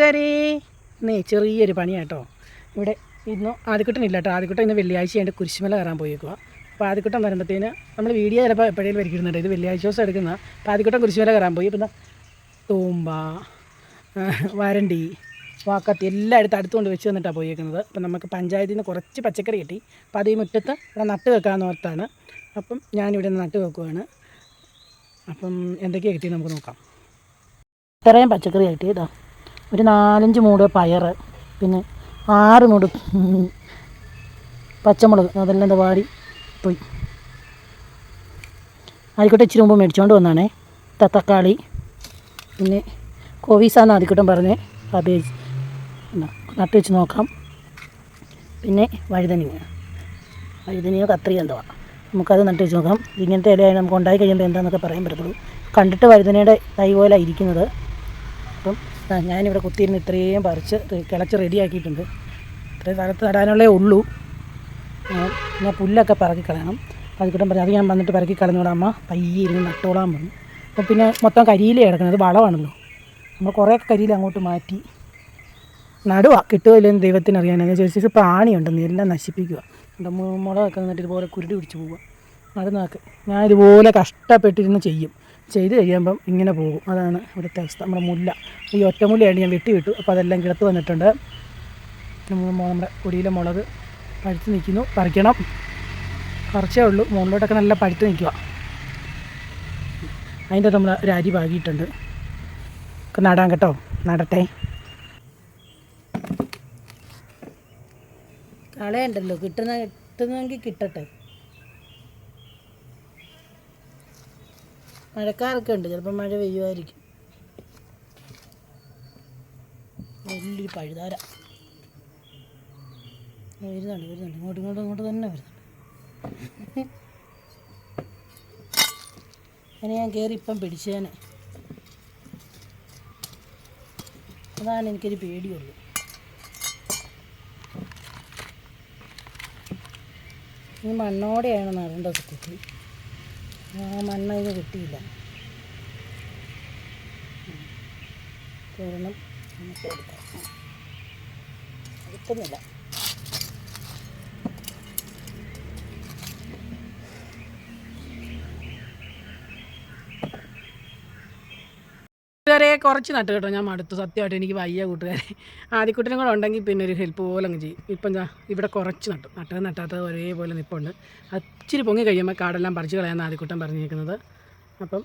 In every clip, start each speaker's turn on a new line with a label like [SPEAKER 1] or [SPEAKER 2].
[SPEAKER 1] കൂട്ടുകാരേ ഇന്നേ ചെറിയൊരു പണിയാട്ടോ. ഇവിടെ ഇന്ന് ആദ്യക്കുട്ടനില്ല കേട്ടോ ആദ്യക്കുട്ടൻ ഇന്ന് വെള്ളിയാഴ്ച ആയിട്ട് കുരിശുമല കയറാൻ പോയേക്കുക അപ്പോൾ ആദ്യക്കുട്ടൻ വരുമ്പോഴത്തേന് നമ്മൾ വീഡിയോ ചിലപ്പോൾ എപ്പോഴേലും വരയ്ക്കുന്നുണ്ട്. ഇത് വെള്ളിയാഴ്ച ദിവസം എടുക്കുന്ന. അപ്പോൾ ആദ്യക്കുട്ടൻ കുരിശുമല കയറാൻ പോയി. പിന്നെ തൂമ്പ വരണ്ടി വാക്കത്തി എല്ലാം എടുത്ത് അടുത്തുകൊണ്ട് വെച്ച് തന്നിട്ടാണ് പോയേക്കുന്നത്. അപ്പം നമുക്ക് പഞ്ചായത്തിൽ നിന്ന് കുറച്ച് പച്ചക്കറി കിട്ടി. അപ്പോൾ അത് ഈ മുറ്റത്ത് ഇവിടെ നട്ട് വെക്കാമെന്ന് ഓർത്താണ്. അപ്പം ഞാനിവിടെ നട്ട് വെക്കുവാണ്. അപ്പം എന്തൊക്കെയാണ് കിട്ടിയത് നമുക്ക് നോക്കാം. ഇത്രയും പച്ചക്കറി ഇതാ ഒരു നാലഞ്ച് മൂട് പയർ പിന്നെ ആറ് മൂട് പച്ചമുളക് അതെല്ലാം എന്താ വാടി പോയി. ആയിക്കോട്ടെ ഇച്ചിരി മുമ്പ് മേടിച്ചുകൊണ്ട് വന്നാണേ. തത്തക്കാളി തക്കാളി പിന്നെ കോവീസാന്ന് ആദ്യക്കൂട്ടം പറഞ്ഞേ. എന്നാ, നട്ട് വെച്ച് നോക്കാം. പിന്നെ വഴുതനങ്ങ. വഴുതനയോ കത്രിക എന്തോ നമുക്കത് നട്ട് വെച്ച് നോക്കാം. ഇങ്ങനത്തെ ഇലയായി നമുക്ക് ഉണ്ടായി കഴിയുമ്പോൾ എന്താണെന്നൊക്കെ പറയാൻ പറ്റത്തുള്ളൂ. കണ്ടിട്ട് വഴുതനയുടെ തൈ പോലെ ഇരിക്കുന്നത്. ഞാനിവിടെ കുത്തിയിരുന്ന് ഇത്രയും പറിച്ച് കിളച്ച് റെഡിയാക്കിയിട്ടുണ്ട്. ഇത്രയും സ്ഥലത്ത് നടാനുള്ളേ ഉള്ളൂ. ഞാൻ പുല്ലൊക്കെ പറക്കി കളയണം. അത് കിട്ടാൻ പറഞ്ഞു അത് ഞാൻ വന്നിട്ട് പറക്കി കളഞ്ഞോളാം അമ്മ. പയ്യെ ഇരുന്ന് നട്ടോളാൻ പറഞ്ഞു. അപ്പം പിന്നെ മൊത്തം കരിയില കിടക്കുന്നത്. വളമാണല്ലോ. നമ്മൾ കുറേ കരിയില അങ്ങോട്ട് മാറ്റി നടുവാ. കിട്ടുമല്ലോ ദൈവത്തിന് അറിയാനാണ് ചോദിച്ചു ചോദിച്ചാൽ പ്രാണിയുണ്ടെന്ന് എല്ലാം നശിപ്പിക്കുക എന്റെ മുളകൊക്കെ നിന്നിട്ട് ഇതുപോലെ കുരുടി പിടിച്ച് പോവുക. നടന്നാക്ക് ഞാൻ ഇതുപോലെ കഷ്ടപ്പെട്ടിരുന്ന് ചെയ്യും. ചെയ്ത് കഴിയുമ്പം ഇങ്ങനെ പോകും. അതാണ് ഇവിടുത്തെ അവസ്ഥ. നമ്മുടെ മുല്ല. ഈ ഒറ്റമുല്ലയാണ് ഞാൻ വെട്ടി വിട്ടു. അപ്പോൾ അതെല്ലാം കിടത്ത് വന്നിട്ടുണ്ട്. നമ്മ- നമ്മുടെ കൊടിയിലെ മുളക് പഴുത്ത് നിൽക്കുന്നു. പറിക്കണം. കുറച്ചേ ഉള്ളൂ. മുകളിലോട്ടൊക്കെ നല്ല പഴുത്ത് നിൽക്കുക. അതിന്റെ നമ്മൾ ഒരു അരി പാകിയിട്ടുണ്ട്. ഒക്കെ നടാൻ കേട്ടോ. നടട്ടെ. കളയണ്ടല്ലോ. കിട്ടുന്ന കിട്ടുന്നെങ്കിൽ കിട്ടട്ടെ. മഴക്കാറൊക്കെ ഉണ്ട്. ചിലപ്പോൾ മഴ പെയ്യുമായിരിക്കും. വലിയൊരു പഴുതാര. വരുന്നുണ്ട് വരുന്നുണ്ട്. ഇങ്ങോട്ട് ഇങ്ങോട്ട് ഇങ്ങോട്ട് തന്നെ വരുന്നുണ്ട്. അതിനെ ഞാൻ കയറി ഇപ്പം പിടിച്ചേനെ. അതാണ് എനിക്കൊരു പേടിയുള്ളൂ. ഈ മണ്ണോടെയാണ് നടേണ്ടത് ആ മണ്ണ് ഇത് കിട്ടിയില്ല. കാരണം നമുക്ക് എടുക്കാം. എടുക്കുന്നില്ല. കൂട്ടുകാരെ കുറച്ച് നട്ട് കേട്ടോ ഞാൻ മടുത്തു. സത്യമായിട്ട് എനിക്ക് വയ്യ കൂട്ടുകാരെ. ആദ്യക്കുട്ടനും കൂടെ ഉണ്ടെങ്കിൽ പിന്നെ ഒരു ഹെൽപ്പ് പോലെ അങ്ങ് ചെയ്യും. ഇപ്പം ഞാൻ ഇവിടെ കുറച്ച് നട്ടു. നട്ടത് നട്ടാത്തത് ഒരേപോലെ നിൽപ്പുണ്ട് അത് ഇച്ചിരി പൊങ്ങി കഴിയുമ്പോൾ കാടെല്ലാം പറിച്ച് കളയാമെന്ന് ആദ്യക്കുട്ടൻ പറഞ്ഞിരിക്കുന്നത്. അപ്പം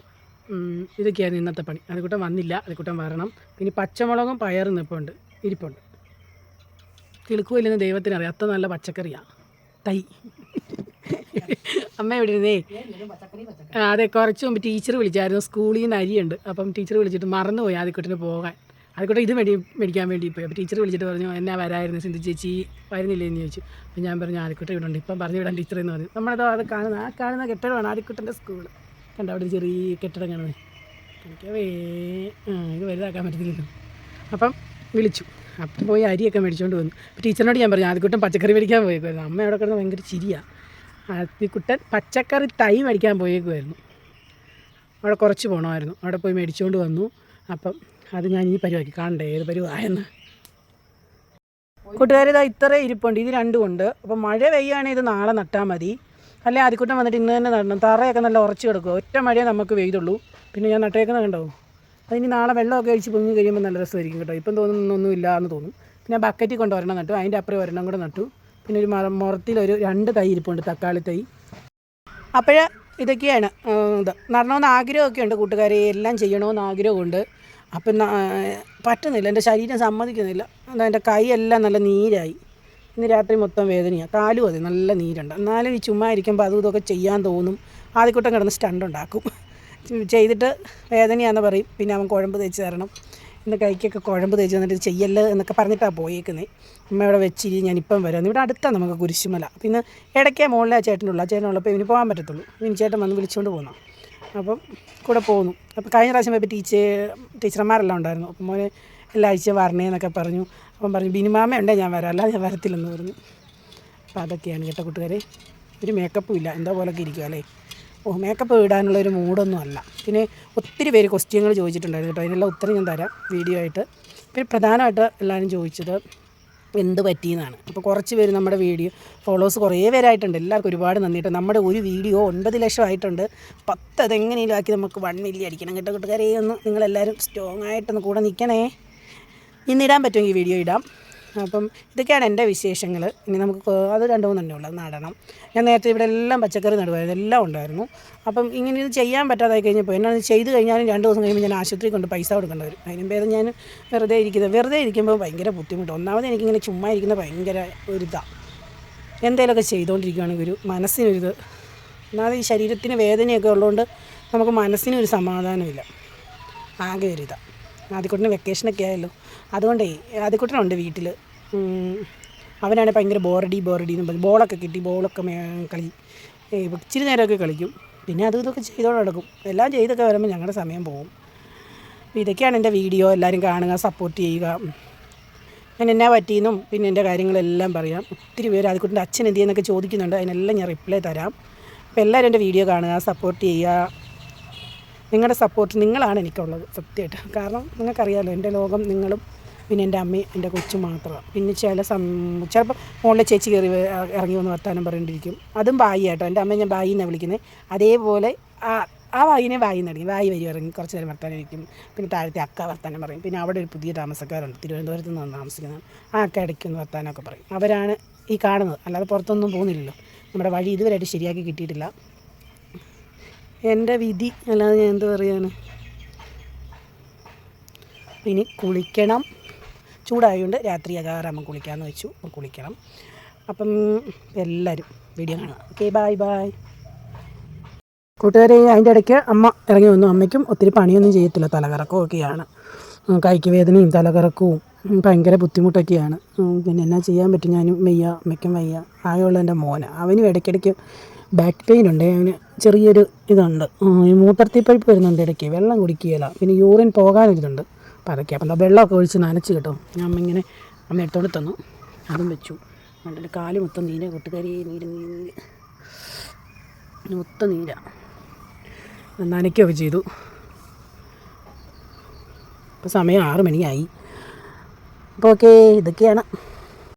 [SPEAKER 1] ഇതൊക്കെയായിരുന്നു ഇന്നത്തെ പണി. ആദ്യക്കുട്ടൻ വന്നില്ല. ആദ്യക്കുട്ടൻ വരണം. പിന്നെ പച്ചമുളകും പയറും നിൽപ്പുണ്ട് ഇരിപ്പുണ്ട്. കിളുക്കുമില്ലെന്ന് ദൈവത്തിനറിയാം. അത്ര നല്ല പച്ചക്കറിയാണ് തൈ. അമ്മ എവിടെ ഇരുന്നേ? അതെ കുറച്ച് മുമ്പ് ടീച്ചർ വിളിച്ചായിരുന്നു. സ്കൂളിൽ നിന്ന് അരിയുണ്ട്. അപ്പം ടീച്ചർ വിളിച്ചിട്ട് മറന്നുപോയി ആദ്യക്കുട്ടിന് പോകാൻ. ആദ്യക്കൂട്ടം ഇത് മേടി മേടിക്കാൻ വേണ്ടി പോയി. അപ്പോൾ ടീച്ചർ വിളിച്ചിട്ട് പറഞ്ഞു എന്നാ വരായിരുന്നു? സിന്ധു ചേച്ചി വരുന്നില്ലേ എന്ന് ചോദിച്ചു. അപ്പോൾ ഞാൻ പറഞ്ഞു ആദ്യക്കൂട്ടം ഇവിടെ ഉണ്ട്. ഇപ്പം പറഞ്ഞു വിടാൻ ടീച്ചർ എന്ന് പറഞ്ഞു. നമ്മളത് അത് കാണുന്ന ആ കാണുന്ന കെട്ടിടമാണ് ആദ്യക്കുട്ടന്റെ സ്കൂൾ കണ്ട അവിടെ ചെറിയ കെട്ടിടം കാണുന്നത് എനിക്കവേ ഇത് വലുതാക്കാൻ പറ്റത്തില്ലല്ലോ. അപ്പം വിളിച്ചു. അപ്പം പോയി അരിയൊക്കെ മേടിച്ചുകൊണ്ട് വന്നു. അപ്പോൾ ടീച്ചറിനോട് ഞാൻ പറഞ്ഞു ആദ്യക്കൂട്ടം പച്ചക്കറി മേടിക്കാൻ പോയേക്കുമായിരുന്നു അമ്മ അവിടെ കിടന്ന് ഭയങ്കര ചിരിയാണ് ആദ്യക്കുട്ടൻ പച്ചക്കറി തൈ മേടിക്കാൻ പോയേക്കുമായിരുന്നു അവിടെ കുറച്ച് പോകണമായിരുന്നു അവിടെ പോയി മേടിച്ചുകൊണ്ട് വന്നു. അപ്പം അത് ഞാൻ ഈ പരിപാടി കാണണ്ടേ? ഏത് പരിവായെന്ന് കൂട്ടുകാർ ഇതാ ഇത്ര ഇരിപ്പുണ്ട്. ഇത് രണ്ടും ഉണ്ട്. അപ്പം മഴ പെയ്യുകയാണെങ്കിൽ ഇത് നാളെ നട്ടാൽ മതി. അല്ലെ ആദ്യക്കൂട്ടം വന്നിട്ട് ഇന്ന് തന്നെ നടണം. തറയൊക്കെ നല്ല ഉറച്ച് കിടക്കുക ഒറ്റ മഴയേ നമുക്ക് പെയ്തുള്ളൂ. പിന്നെ ഞാൻ നട്ടേക്കുന്നത് കണ്ടോ? അതിന് നാളെ വെള്ളമൊക്കെ ഒഴിച്ച് പൊങ്ങി കഴിയുമ്പോൾ നല്ല രസമായിരിക്കും കേട്ടോ. ഇപ്പം തോന്നുന്നൊന്നും ഇല്ല എന്ന് തോന്നും. പിന്നെ ബക്കറ്റിൽ കൊണ്ട് ഒരെണ്ണം നട്ടു. അതിന്റെ അപ്പുറം ഒരെണ്ണം കൂടെ നട്ടു. പിന്നെ ഒരു മര മുറത്തിലൊരു രണ്ട് തൈ ഇരിപ്പുണ്ട് തക്കാളി തൈ. അപ്പോൾ ഇതൊക്കെയാണ് ഇത്. നടണമെന്ന് ആഗ്രഹമൊക്കെ ഉണ്ട് കൂട്ടുകാരെ എല്ലാം ചെയ്യണമെന്ന് ആഗ്രഹമുണ്ട്. അപ്പം പറ്റുന്നില്ല എന്റെ ശരീരം സമ്മതിക്കുന്നില്ല. എന്താ എന്റെ കൈയെല്ലാം നല്ല നീരായി. ഇന്ന് രാത്രി മൊത്തം വേദനയാണ് കാലും അതെ നല്ല നീരുണ്ട്. എന്നാലും ഈ ചുമ്മാ ഇരിക്കുമ്പോൾ അതും ഇതൊക്കെ ചെയ്യാൻ തോന്നും. ആദ്യക്കൂട്ടം കിടന്ന് സ്റ്റണ്ട് ഉണ്ടാക്കും. ചെയ്തിട്ട് വേദനയാണെന്ന് പറയും പിന്നെ അവൻ കുഴമ്പ് തേച്ച് തരണം. ഇന്ന് കൈക്കൊക്കെ കുഴമ്പ് തേച്ച് തന്നിട്ട് ചെയ്യല്ല എന്നൊക്കെ പറഞ്ഞിട്ടാണ് പോയേക്കുന്നത് അമ്മ ഇവിടെ വെച്ചിരി ഞാനിപ്പം വരാം. ഇവിടെ അടുത്താണ് നമുക്ക് കുരിശുമല. പിന്നെ ഇടയ്ക്കേ മുകളിലെ ആ ചേട്ടനുള്ള ആ ചേട്ടനുള്ളപ്പോൾ ഇവന് പോകാൻ പറ്റത്തുള്ളൂ. ഇനി ചേട്ടൻ വന്ന് വിളിച്ചുകൊണ്ട് പോകുന്നു അപ്പം കൂടെ പോകുന്നു അപ്പോൾ കഴിഞ്ഞ പ്രാവശ്യം പോയപ്പോൾ ടീച്ചർ ടീച്ചർമാരെല്ലാം ഉണ്ടായിരുന്നു. അപ്പം മോനെ എല്ലാ വരണേ എന്നൊക്കെ പറഞ്ഞു. അപ്പം പറഞ്ഞു ബിനിമാമ ഉണ്ടേ ഞാൻ വരാം. അല്ലാതെ ഞാൻ വരത്തില്ലെന്ന് പറഞ്ഞു. അപ്പോൾ അതൊക്കെയാണ് കേട്ടോ കൂട്ടുകാരെ. ഒരു മേക്കപ്പും ഇല്ല. എന്താ പോലൊക്കെ ഇരിക്കുക അല്ലേ? മേക്കപ്പ് ഇടാനുള്ള ഒരു മൂഡൊന്നും അല്ല. പിന്നെ ഒത്തിരി പേര് ക്വസ്റ്റ്യങ്ങൾ ചോദിച്ചിട്ടുണ്ടായിരുന്നു കേട്ടോ. അതിനെല്ലാം ഉത്തരം ഞാൻ തരാം വീഡിയോ ആയിട്ട്. പിന്നെ പ്രധാനമായിട്ട് എല്ലാവരും ചോദിച്ചത് എന്ത് പറ്റിയെന്നാണ്. അപ്പോൾ കുറച്ച് പേര് നമ്മുടെ വീഡിയോ ഫോളോവേഴ്സ് കുറേ പേരായിട്ടുണ്ട്. എല്ലാവർക്കും ഒരുപാട് നന്ദിയിട്ട് നമ്മുടെ ഒരു വീഡിയോ ഒൻപത് ലക്ഷം ആയിട്ടുണ്ട്. പത്ത് അതെങ്ങനെയും ആക്കി നമുക്ക് വൺ മില്യൺ അടിക്കണം കേട്ടോ കൂട്ടുകാരെ. ഒന്ന് നിങ്ങളെല്ലാവരും സ്ട്രോങ് ആയിട്ടൊന്ന് കൂടെ നിൽക്കണേ. ഇന്നിടാൻ പറ്റുമെങ്കിൽ വീഡിയോ ഇടാം. അപ്പം ഇതൊക്കെയാണ് എന്റെ വിശേഷങ്ങൾ. ഇനി നമുക്ക് അത് രണ്ട് മൂന്നെണ്ണേ ഉള്ളൂ. നടണം. ഞാൻ നേരത്തെ ഇവിടെ എല്ലാം പച്ചക്കറി നടുവായിരുന്നു. എല്ലാം ഉണ്ടായിരുന്നു. അപ്പം ഇങ്ങനെ ഇത് ചെയ്യാൻ പറ്റാതായി കഴിഞ്ഞപ്പോൾ എന്നാണ് ചെയ്ത് കഴിഞ്ഞാലും രണ്ട് ദിവസം കഴിയുമ്പോൾ ഞാൻ ആശുപത്രി കൊണ്ട് പൈസ കൊടുക്കേണ്ടി വരും. അതിനും ഭേദം ഞാൻ വെറുതെ ഇരിക്കുന്നത് വെറുതെ ഇരിക്കുമ്പോൾ ഭയങ്കര ബുദ്ധിമുട്ട്. ഒന്നാമത് എനിക്കിങ്ങനെ ചുമ്മാ ഇരിക്കുന്ന ഭയങ്കര ഒരിതാണ് എന്തെങ്കിലുമൊക്കെ ചെയ്തുകൊണ്ടിരിക്കുകയാണെങ്കിൽ ഒരു മനസ്സിനൊരിത്. ഒന്നാമത് ഈ ശരീരത്തിന് വേദനയൊക്കെ ഉള്ളതുകൊണ്ട് നമുക്ക് മനസ്സിനൊരു സമാധാനമില്ല. ആകെ ഒരിതാണ് ആദ്യക്കുട്ടിന് വെക്കേഷനൊക്കെ ആയല്ലോ. അതുകൊണ്ടേ ആദ്യക്കുട്ടനുണ്ട് വീട്ടിൽ അവനാണ് ഭയങ്കര ബോറടി ബോറടി എന്ന് പറഞ്ഞു ബോളൊക്കെ കിട്ടി ബോളൊക്കെ കളി. ഇച്ചിരി നേരമൊക്കെ കളിക്കും. പിന്നെ അതും ഇതൊക്കെ ചെയ്തോടെ നടക്കും. എല്ലാം ചെയ്തൊക്കെ വരുമ്പോൾ ഞങ്ങളുടെ സമയം പോകും. ഇതൊക്കെയാണ് എന്റെ വീഡിയോ. എല്ലാവരും കാണുക സപ്പോർട്ട് ചെയ്യുക. ഞാൻ എന്നാ പറ്റിയെന്നും പിന്നെ എന്റെ കാര്യങ്ങളെല്ലാം പറയാം. ഒത്തിരി പേര് അതുകൊണ്ട് അച്ഛൻ എന്ത് ചെയ്യുന്നൊക്കെ ചോദിക്കുന്നുണ്ട്. അതിനെല്ലാം ഞാൻ റിപ്ലൈ തരാം. അപ്പോൾ എല്ലാവരും എന്റെ വീഡിയോ കാണുക സപ്പോർട്ട് ചെയ്യുക. നിങ്ങളുടെ സപ്പോർട്ട് നിങ്ങളാണ് എനിക്കുള്ളത് സത്യമായിട്ട്. കാരണം നിങ്ങൾക്കറിയാമല്ലോ എന്റെ ലോകം നിങ്ങളും പിന്നെ എന്റെ അമ്മയും എന്റെ കൊച്ചു മാത്രമാണ് പിന്നെ ചില സം ചിലപ്പോൾ ഫോണിലെ ചേച്ചി കയറി ഇറങ്ങി വന്ന് വർത്താനം പറയേണ്ടിയിരിക്കും അതും ബായി കേട്ടോ എന്റെ അമ്മയെ ഞാൻ ബായി എന്നാണ് വിളിക്കുന്നത് അതേപോലെ ആ ആ വായിനെ വായി നടിക്കും വായി വരി ഇറങ്ങി കുറച്ച് നേരം വർത്താനം ഇരിക്കും പിന്നെ താഴത്തെ അക്ക വർത്താനം പറയും. പിന്നെ അവിടെ ഒരു പുതിയ താമസക്കാരുണ്ട്. തിരുവനന്തപുരത്ത് നിന്ന് താമസിക്കുന്നത്. ആ അക്ക ഇടയ്ക്കൊന്ന് വർത്താനമൊക്കെ പറയും. അവരാണ് ഈ കാണുന്നത്. അല്ലാതെ പുറത്തൊന്നും പോകുന്നില്ലല്ലോ. നമ്മുടെ വഴി ഇതുവരെയായിട്ട് ശരിയാക്കി കിട്ടിയിട്ടില്ല. എന്റെ വിധി അല്ലാതെ ഞാൻ എന്ത് പറയാണ്? ഇനി കുളിക്കണം. ചൂടായതുകൊണ്ട് രാത്രി അകാറാകുമ്പോൾ കുളിക്കാമെന്ന് വെച്ചു. കുളിക്കണം. അപ്പം എല്ലാവരും വീഡിയോ കാണാം. ഓക്കെ ബായ് ബായ് കൂട്ടുകാരെ അതിന്റെ ഇടയ്ക്ക് അമ്മ ഇറങ്ങി വന്നു. അമ്മയ്ക്കും ഒത്തിരി പണിയൊന്നും ചെയ്യത്തില്ല. തലകറക്കമൊക്കെയാണ് കൈക്ക് വേദനയും തലകറക്കവും ഭയങ്കര ബുദ്ധിമുട്ടൊക്കെയാണ്. പിന്നെ എന്നാ ചെയ്യാൻ പറ്റും? ഞാനും വയ്യ അമ്മയ്ക്കും വയ്യ. ആകെയുള്ള എന്റെ മോന്. അവനും ഇടയ്ക്കിടയ്ക്ക് ബാക്ക് പെയിൻ ഉണ്ട്. അവന് ചെറിയൊരു ഇതുണ്ട്. ഉം, ഈ മൂത്രത്തി വരുന്നുണ്ട് ഇടയ്ക്ക്. വെള്ളം കുടിക്കുകയില്ല. പിന്നെ യൂറിൻ പോകാനൊരിതുണ്ട്. അതൊക്കെ അപ്പം വെള്ളമൊക്കെ ഒഴിച്ച് നനച്ച് കേട്ടോ. ഞാൻ അമ്മ ഇങ്ങനെ അമ്മ എടുത്തോണ്ട് തന്നു. അതും വെച്ചു. അതുകൊണ്ട് കാൽ മൊത്തം നീര കൂട്ടുകാരി നീര് നീര് മൊത്തം നീര നനയ്ക്കുകയൊക്കെ ചെയ്തു. ഇപ്പോൾ സമയം ആറ് മണിയായി. അപ്പോൾ ഓക്കെ ഇതൊക്കെയാണ്.